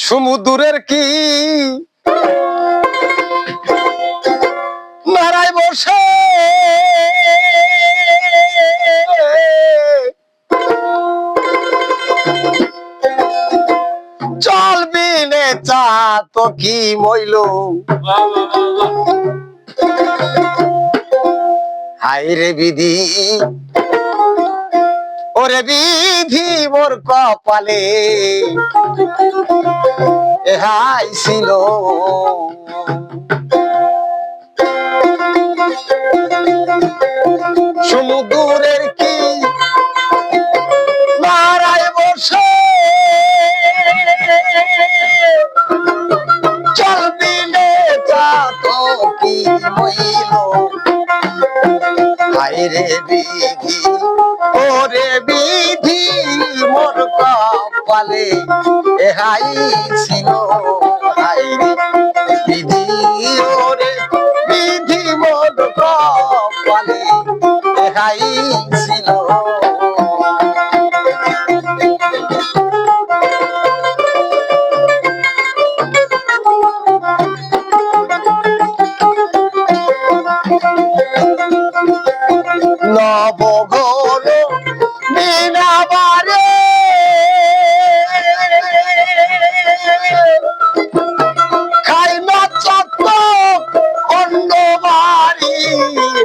সমুদ্রের কি? নারায় বসে। চলবি নে চা তো কি মইল? হাই রে বিধি ওরে বিধি মোর কপালে। এহাই ছিল। সমুদ্রের কি মারায় বসে? চলবি তো কি মইল হাইরে বিধি। ওরে বিধি মোর কপালে এহাই ছিল হাইরে বিধি ওরে বিধি মোর কপালে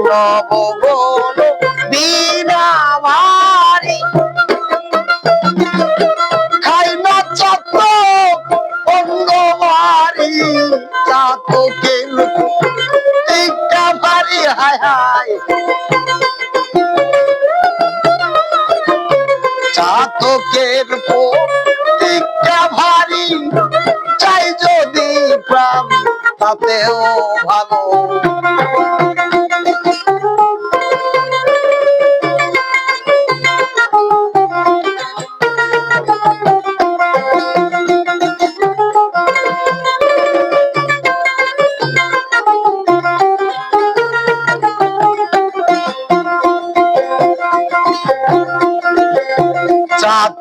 নবগর বিনাবারি খাই না বাড়ি চাতকে একটা বাড়ি হায় হায়। চাতকের প্রত্যেকটা ভারী চাই যদি প্রাণ তাতেও ভালো।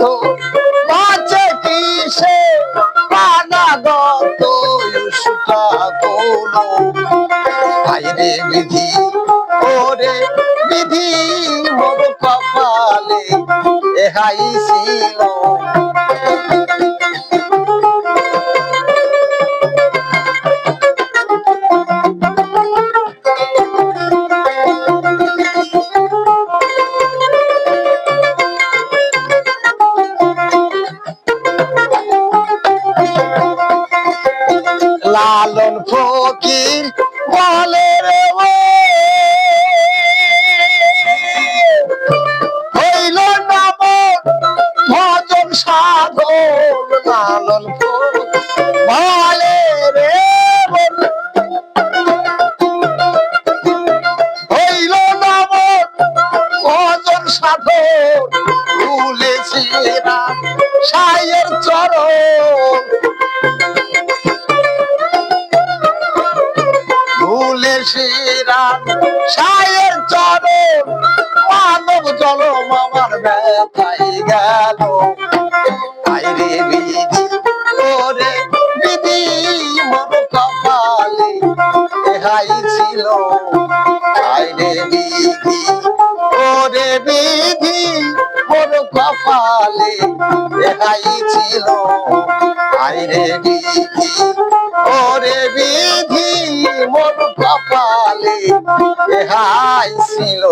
চাঁদ বাঁচে কিসে পানাগত সুতা গোলো বাইরে বিধি ওরে বিধি মোর কপালে এহাই ছিল। সায়ের চরণ। শিরাম সায়ের চরণ। মানব ব্যথাই গেল। আইরে বিধি, ওরে বিধি মন কপালে এহাই ছিল। আইরে বিধি, ওরে বিধি মন কপালে এহাই ছিল। আইরে বিধি ওরে বিধি মোর কপালে এহাই ছিল।